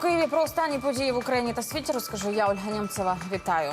Києві про останні події в Україні та світі розкажу я, Ольга Німцева. Вітаю.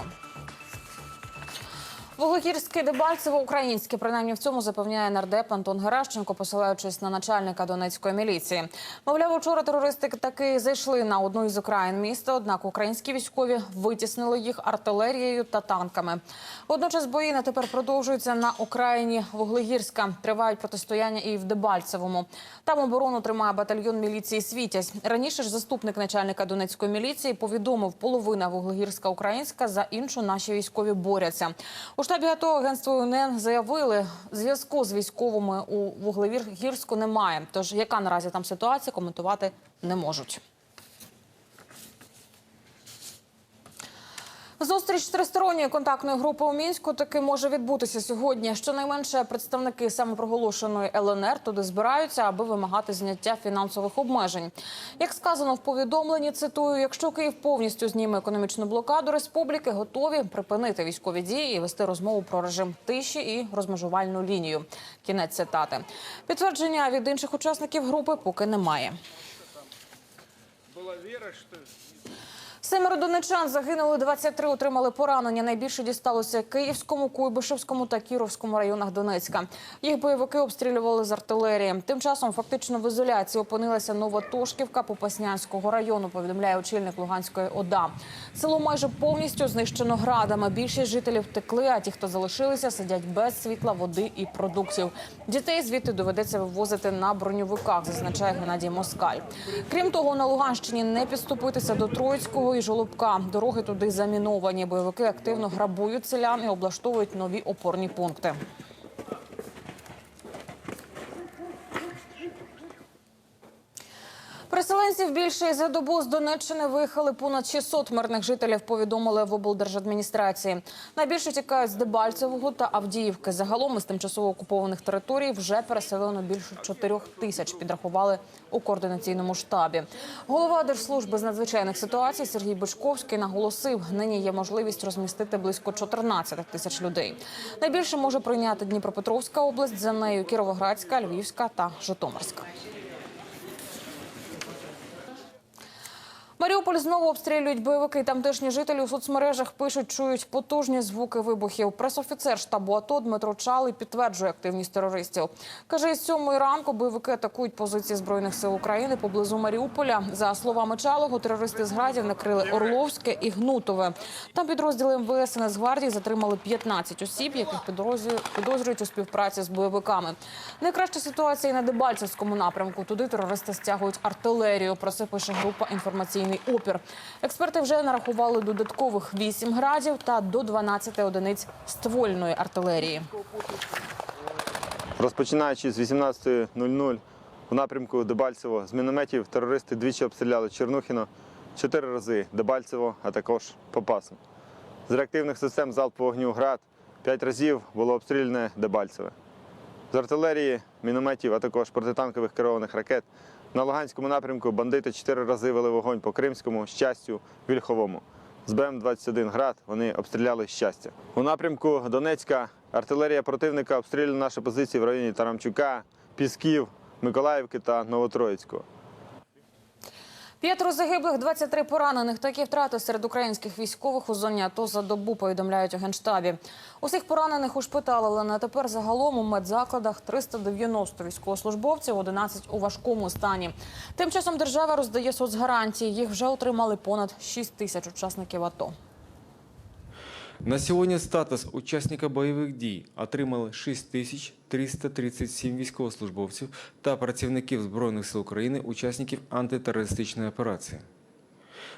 Вуглегірське Дебальцево українське. Принаймні в цьому запевняє нардеп Антон Геращенко, посилаючись на начальника Донецької міліції. Мовляв, вчора терористи таки зайшли на одну із окраїн міста. Однак українські військові витіснили їх артилерією та танками. Водночас бої на тепер продовжуються на окраїні Вуглегірська. Тривають протистояння і в Дебальцевому. Там оборону тримає батальйон міліції Світязь. Раніше ж заступник начальника Донецької міліції повідомив, половина Вуглегірська українська за іншу наші військові борються. Штабі АТО агентство УНН заявили, зв'язку з військовими у Вуглевіргірську немає. Тож яка наразі там ситуація, коментувати не можуть. Зустріч тристоронньої контактної групи у мінську таки може відбутися сьогодні. Щонайменше представники самопроголошеної ЛНР туди збираються, аби вимагати зняття фінансових обмежень. Як сказано в повідомленні, цитую: якщо Київ повністю зніме економічну блокаду республіки, готові припинити військові дії і вести розмову про режим тиші і розмежувальну лінію. Кінець цитати. Підтвердження від інших учасників групи поки немає. Была вера, что Семеро донечан загинули, 23 отримали поранення. Найбільше дісталося Київському, Куйбишевському та Кіровському районах Донецька. Їх бойовики обстрілювали з артилерії. Тим часом фактично в ізоляції опинилася Новотошківка Попаснянського району. Повідомляє очільник Луганської ОДА. Село майже повністю знищено градами. Більшість жителів втекли, а ті, хто залишилися, сидять без світла, води і продуктів. Дітей звідти доведеться вивозити на броньовиках, зазначає Геннадій Москаль. Крім того, на Луганщині не підступитися до Троїцького і Жолобка. Дороги туди заміновані. Бойовики активно грабують селян і облаштовують нові опорні пункти. Переселенців більше за добу з Донеччини виїхали понад 600 мирних жителів. Повідомили в облдержадміністрації. Найбільше тікають з Дебальцевого та Авдіївки. Загалом із тимчасово окупованих територій вже переселено більше 4 тисяч. Підрахували у координаційному штабі. Голова держслужби з надзвичайних ситуацій Сергій Бочковський наголосив, нині є можливість розмістити близько 14 тисяч людей. Найбільше може прийняти Дніпропетровська область, за нею Кіровоградська, Львівська та Житомирська. Маріуполь знову обстрілюють бойовики. Тамтешні жителі у соцмережах пишуть, чують потужні звуки вибухів. Пресофіцер штабу АТО Дмитро Чалий підтверджує активність терористів. Каже, із сьомої ранку бойовики атакують позиції збройних сил України поблизу Маріуполя. За словами Чалого, терористи з градів накрили Орловське і Гнутове. Там підрозділи МВС і Нацгвардії затримали 15 осіб, яких підозрюють у співпраці з бойовиками. Найкраща ситуація і на Дебальцевському напрямку. Туди терористи стягують артилерію. Про це пише група інформаційний опір. Експерти вже нарахували додаткових 8 градів та до 12 одиниць ствольної артилерії. Розпочинаючи з 18.00 у напрямку Дебальцево з мінометів терористи двічі обстріляли Чернухіно, чотири рази Дебальцево, а також Попасну. З реактивних систем залпового вогню «Град» п'ять разів було обстріляне Дебальцеве. З артилерії, мінометів, а також протитанкових керованих ракет на Луганському напрямку бандити чотири рази вели вогонь по Кримському, Щастю, Вільховому. З БМ-21 «Град» вони обстріляли щастя. У напрямку Донецька артилерія противника обстрілює наші позиції в районі Тарамчука, Пісків, Миколаївки та Новотроїцького. П'ятеро загиблих, 23 поранених. Такі втрати серед українських військових у зоні АТО за добу, повідомляють у Генштабі. Усіх поранених ушпиталили. На тепер загалом у медзакладах 390 військовослужбовців, 11 у важкому стані. Тим часом держава роздає соцгарантії. Їх вже отримали понад 6 тисяч учасників АТО. На сьогодні статус учасника бойових дій отримали 6337 військовослужбовців та працівників Збройних сил України, учасників антитерористичної операції.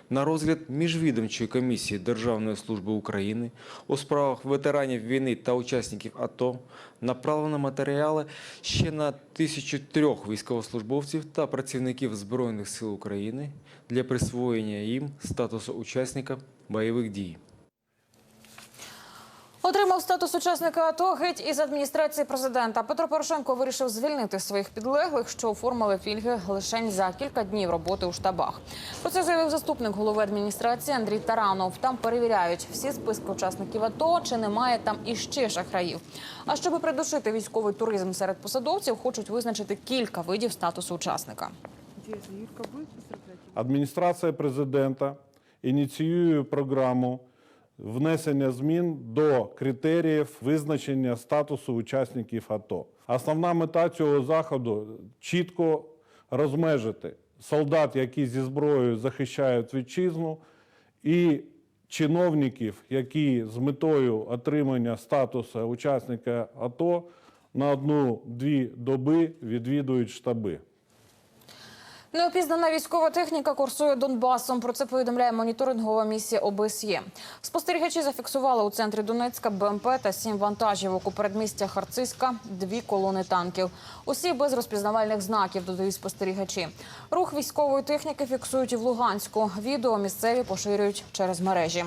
На розгляд міжвідомчої комісії Державної служби України у справах ветеранів війни та учасників АТО направлено матеріали ще на 1003 військовослужбовців та працівників Збройних сил України для присвоєння їм статусу учасника бойових дій. Отримав статус учасника АТО геть із адміністрації президента. Петро Порошенко вирішив звільнити своїх підлеглих, що оформили фільги лише за кілька днів роботи у штабах. Про це заявив заступник голови адміністрації Андрій Таранов. Там перевіряють всі списки учасників АТО, чи немає там іще шахраїв. А щоб придушити військовий туризм серед посадовців, хочуть визначити кілька видів статусу учасника. Адміністрація президента ініціює програму внесення змін до критеріїв визначення статусу учасників АТО. Основна мета цього заходу чітко розмежити солдат, які зі зброєю захищають вітчизну, і чиновників, які з метою отримання статусу учасника АТО на одну-дві доби відвідують штаби. Неопізнана військова техніка курсує Донбасом. Про це повідомляє моніторингова місія ОБСЄ. Спостерігачі зафіксували у центрі Донецька БМП та сім вантажівок у передмістя Харциска, дві колони танків. Усі без розпізнавальних знаків, додають спостерігачі. Рух військової техніки фіксують і в Луганську. Відео місцеві поширюють через мережі.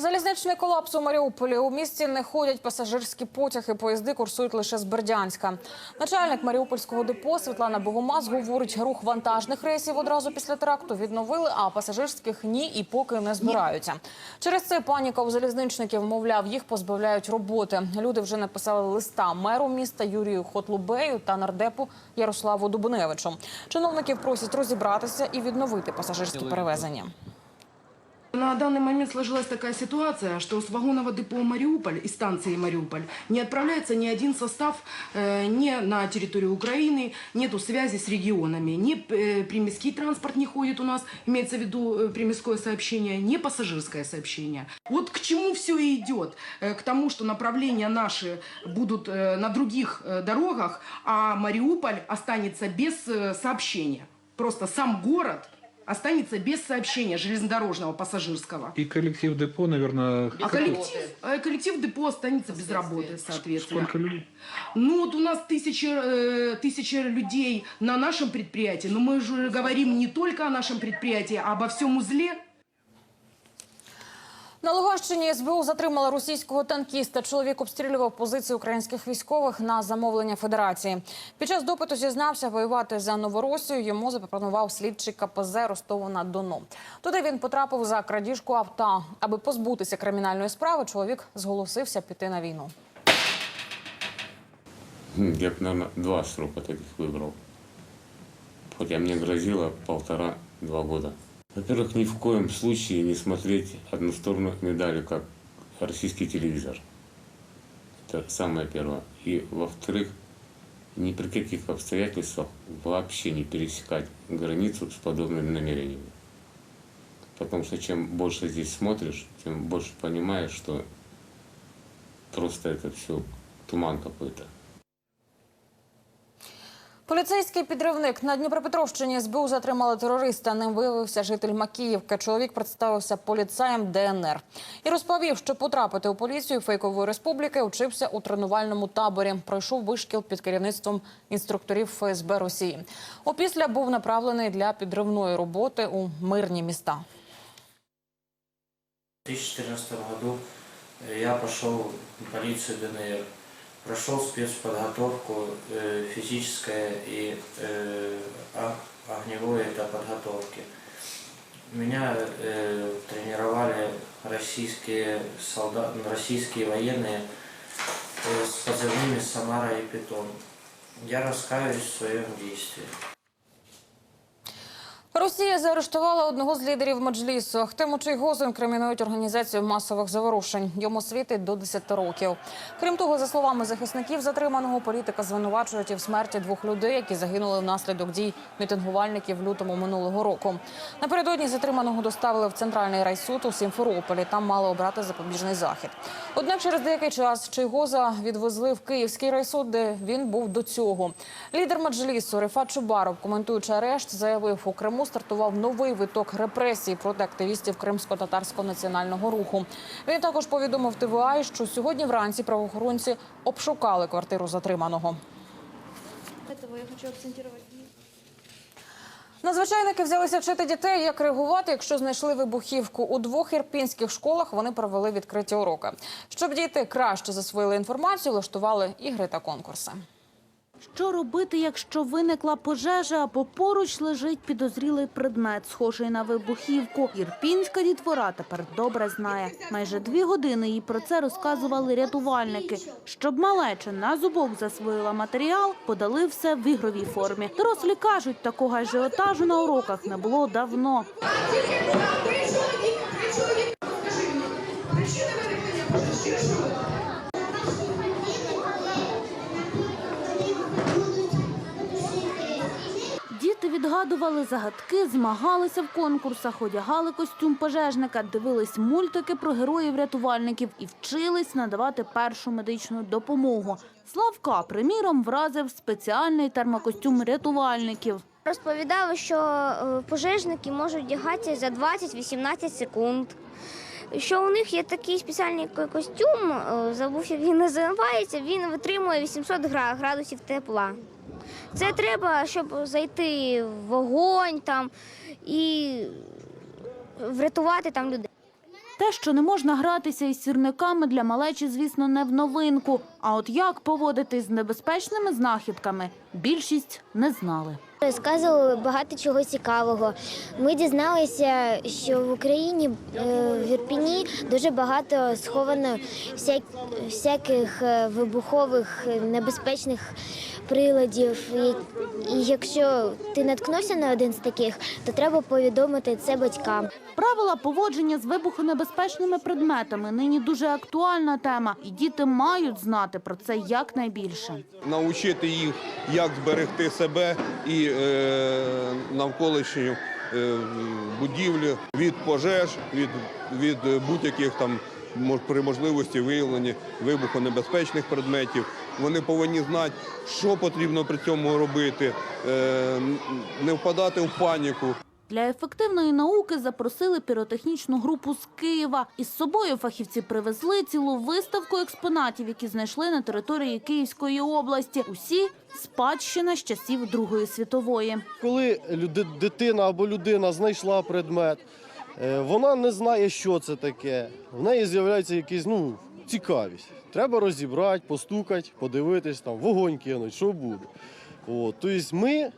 Залізничний колапс у Маріуполі. У місті не ходять пасажирські потяги. Поїзди курсують лише з Бердянська. Начальник Маріупольського депо Світлана Богомаз говорить, рух вантажних рейсів одразу після теракту відновили, а пасажирських ні і поки не збираються. Через це паніка у залізничників, мовляв, їх позбавляють роботи. Люди вже написали листа меру міста Юрію Хотлубею та нардепу Ярославу Дубневичу. Чиновників просять розібратися і відновити пасажирські перевезення. На данный момент сложилась такая ситуация, что с вагонного депо Мариуполь и станции Мариуполь не отправляется ни один состав э, ни на территорию Украины, нету связи с регионами, ни э, примеский транспорт не ходит у нас, имеется в виду э, примеское сообщение, ни пассажирское сообщение. Вот к чему все идет? Э, к тому, что направления наши будут э, на других э, дорогах, а Мариуполь останется без э, сообщения. Просто сам город останется без сообщения железнодорожного пассажирского. И коллектив депо, наверное, А коллектив, э, коллектив депо останется без работы, соответственно. сколько людей? Ну вот у нас тысяча, э, тысяча людей на нашем предприятии, но мы же говорим не только о нашем предприятии, а обо всем узле. На Луганщині СБУ затримала російського танкіста. Чоловік обстрілював позиції українських військових на замовлення федерації. Під час допиту зізнався воювати за Новоросію. Йому запропонував слідчий КПЗ Ростова на Дону. Туди він потрапив за крадіжку авто. Аби позбутися кримінальної справи, чоловік зголосився піти на війну. Я бы, наверное, два срока таких выбрал. Хотя мне грозило полтора-два года. Во-первых, ни в коем случае не смотреть одну сторону медали, как российский телевизор. Это самое первое. И во-вторых, ни при каких обстоятельствах вообще не пересекать границу с подобными намерениями. Потому что чем больше здесь смотришь, тем больше понимаешь, что просто это все туман какой-то. Поліцейський підривник на Дніпропетровщині СБУ затримали терориста. Ним виявився житель Макіївки. Чоловік представився поліцаєм ДНР і розповів, що потрапити у поліцію фейкової республіки учився у тренувальному таборі. Пройшов вишкіл під керівництвом інструкторів ФСБ Росії. Опісля був направлений для підривної роботи у мирні міста. В 2014 году я пошел в полицию ДНР, прошел спецподготовку э, физическое и э, о- огневое это подготовки. Меня э, тренировали российские солдаты, российские военные э, с позывными Самара и Питон. Я раскаиваюсь в своем действии. Росія заарештувала одного з лідерів Меджлісу. Ахтему Чайгозу інкримінують організацію масових заворушень. Йому світить до 10 років. Крім того, за словами захисників затриманого, політика звинувачують і в смерті двох людей, які загинули внаслідок дій мітингувальників лютому минулого року. Напередодні затриманого доставили в центральний райсуд у Сімферополі. Там мали обрати запобіжний захід. Однак через деякий час Чайгоза відвезли в Київський райсуд, де він був до цього. Лідер Меджлісу Рифат Чубаров, коментуючи арешт, заявив, у Криму стартував новий виток репресій проти активістів Кримсько-татарського національного руху. Він також повідомив ТВА, що сьогодні вранці правоохоронці обшукали квартиру затриманого. Надзвичайники взялися вчити дітей, як реагувати, якщо знайшли вибухівку. У двох ірпінських школах вони провели відкриті уроки. Щоб діти краще засвоїли інформацію, влаштували ігри та конкурси. Що робити, якщо виникла пожежа або поруч лежить підозрілий предмет, схожий на вибухівку? Ірпінська дітвора тепер добре знає. Майже дві години їй про це розказували рятувальники. Щоб малеча на зубок засвоїла матеріал, подали все в ігровій формі. Дорослі кажуть, такого ажіотажу на уроках не було давно. Діти відгадували загадки, змагалися в конкурсах, одягали костюм пожежника, дивились мультики про героїв-рятувальників і вчились надавати першу медичну допомогу. Славка, приміром, вразив спеціальний термокостюм рятувальників. Розповідали, що е, пожежники можуть вдягатися за 20-18 секунд. Що у них є такий спеціальний костюм, е, забув, як він називається, він витримує 800 градусів тепла. Це треба, щоб зайти в вогонь там і врятувати там людей. Те, що не можна гратися із сірниками для малечі, звісно, не в новинку. А от як поводитись з небезпечними знахідками, більшість не знали. Розказували багато чого цікавого. Ми дізналися, що в Україні е, в Ірпіні дуже багато сховано всяк- всяких е, вибухових е, небезпечних приладів. І, і якщо ти наткнувся на один з таких, то треба повідомити це батькам. Правила поводження з вибухонебезпечними предметами нині дуже актуальна тема, і діти мають знати про це якнайбільше. навчити їх, як зберегти себе і е, навколишню е, будівлю від пожеж, від, від будь-яких там при можливості виявлення вибухонебезпечних предметів. Вони повинні знати, що потрібно при цьому робити, е, не впадати в паніку. Для ефективної науки запросили піротехнічну групу з Києва. Із собою фахівці привезли цілу виставку експонатів, які знайшли на території Київської області. Усі спадщина з часів Другої світової. Коли дитина або людина знайшла предмет, е, вона не знає, що це таке. В неї з'являється якась ну, цікавість. Треба розібрати, постукати, подивитись, там, вогонь кинуть, що буде. От. Тобто ми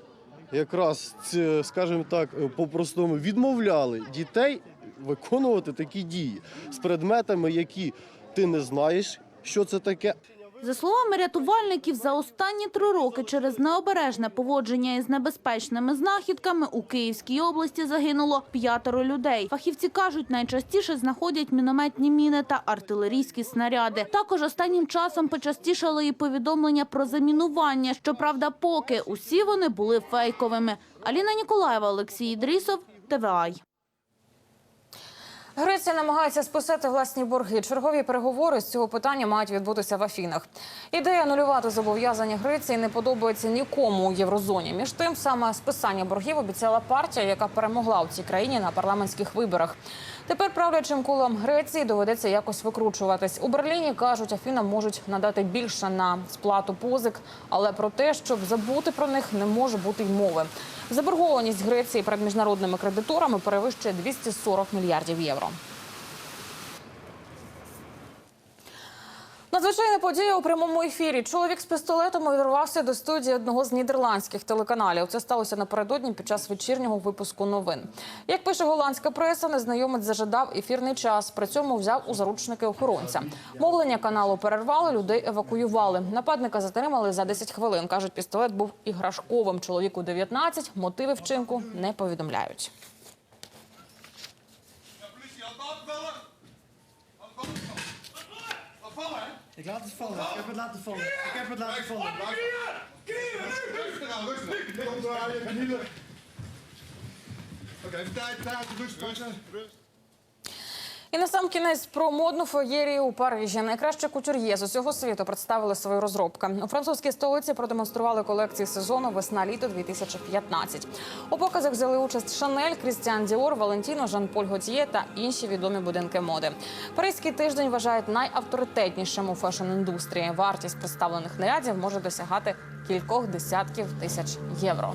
якраз, скажімо так, е, по-простому відмовляли дітей виконувати такі дії з предметами, які ти не знаєш, що це таке, За словами рятувальників, за останні три роки через необережне поводження із небезпечними знахідками у Київській області загинуло п'ятеро людей. Фахівці кажуть, найчастіше знаходять мінометні міни та артилерійські снаряди. Також останнім часом почастішали і повідомлення про замінування. Щоправда, поки усі вони були фейковими. Аліна Ніколаєва, Олексій Ідрісов, ТВАЙ. Греція намагається списати власні борги. Чергові переговори з цього питання мають відбутися в Афінах. Ідея анулювати зобов'язання Греції не подобається нікому у єврозоні. Між тим, саме списання боргів обіцяла партія, яка перемогла у цій країні на парламентських виборах. Тепер правлячим колом Греції доведеться якось викручуватись. У Берліні кажуть, Афінам можуть надати більше на сплату позик, але про те, щоб забути про них, не може бути й мови. Заборгованість Греції перед міжнародними кредиторами перевищує 240 мільярдів євро. Надзвичайна подія у прямому ефірі. Чоловік з пістолетом увірвався до студії одного з нідерландських телеканалів. Це сталося напередодні під час вечірнього випуску новин. Як пише голландська преса, незнайомець зажадав ефірний час. При цьому взяв у заручники охоронця. Мовлення каналу перервали, людей евакуювали. Нападника затримали за 10 хвилин. кажуть, пістолет був іграшковим. Чоловіку 19, мотиви вчинку не повідомляють. Ik laat het vallen. Ik heb het laten vallen. Ik heb het laten vallen. Kom hier! Rustig hier! rustig. Kom door, je knieën. Oké, even tijd, tijd, rust, rust. І на сам кінець про модну феєрію у Парижі. Найкраще кутюр'є з усього світу представили свої розробки. У французькій столиці продемонстрували колекції сезону весна-літо 2015. У показах взяли участь Шанель, Крістіан Діор, Валентіно, Жан-Поль Готьє та інші відомі будинки моди. Паризький тиждень вважають найавторитетнішим у фешн-індустрії. Вартість представлених нарядів може досягати кількох десятків тисяч євро.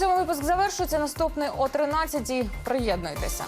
Цьому випуск завершується. Наступний о 13-й. Приєднуйтеся.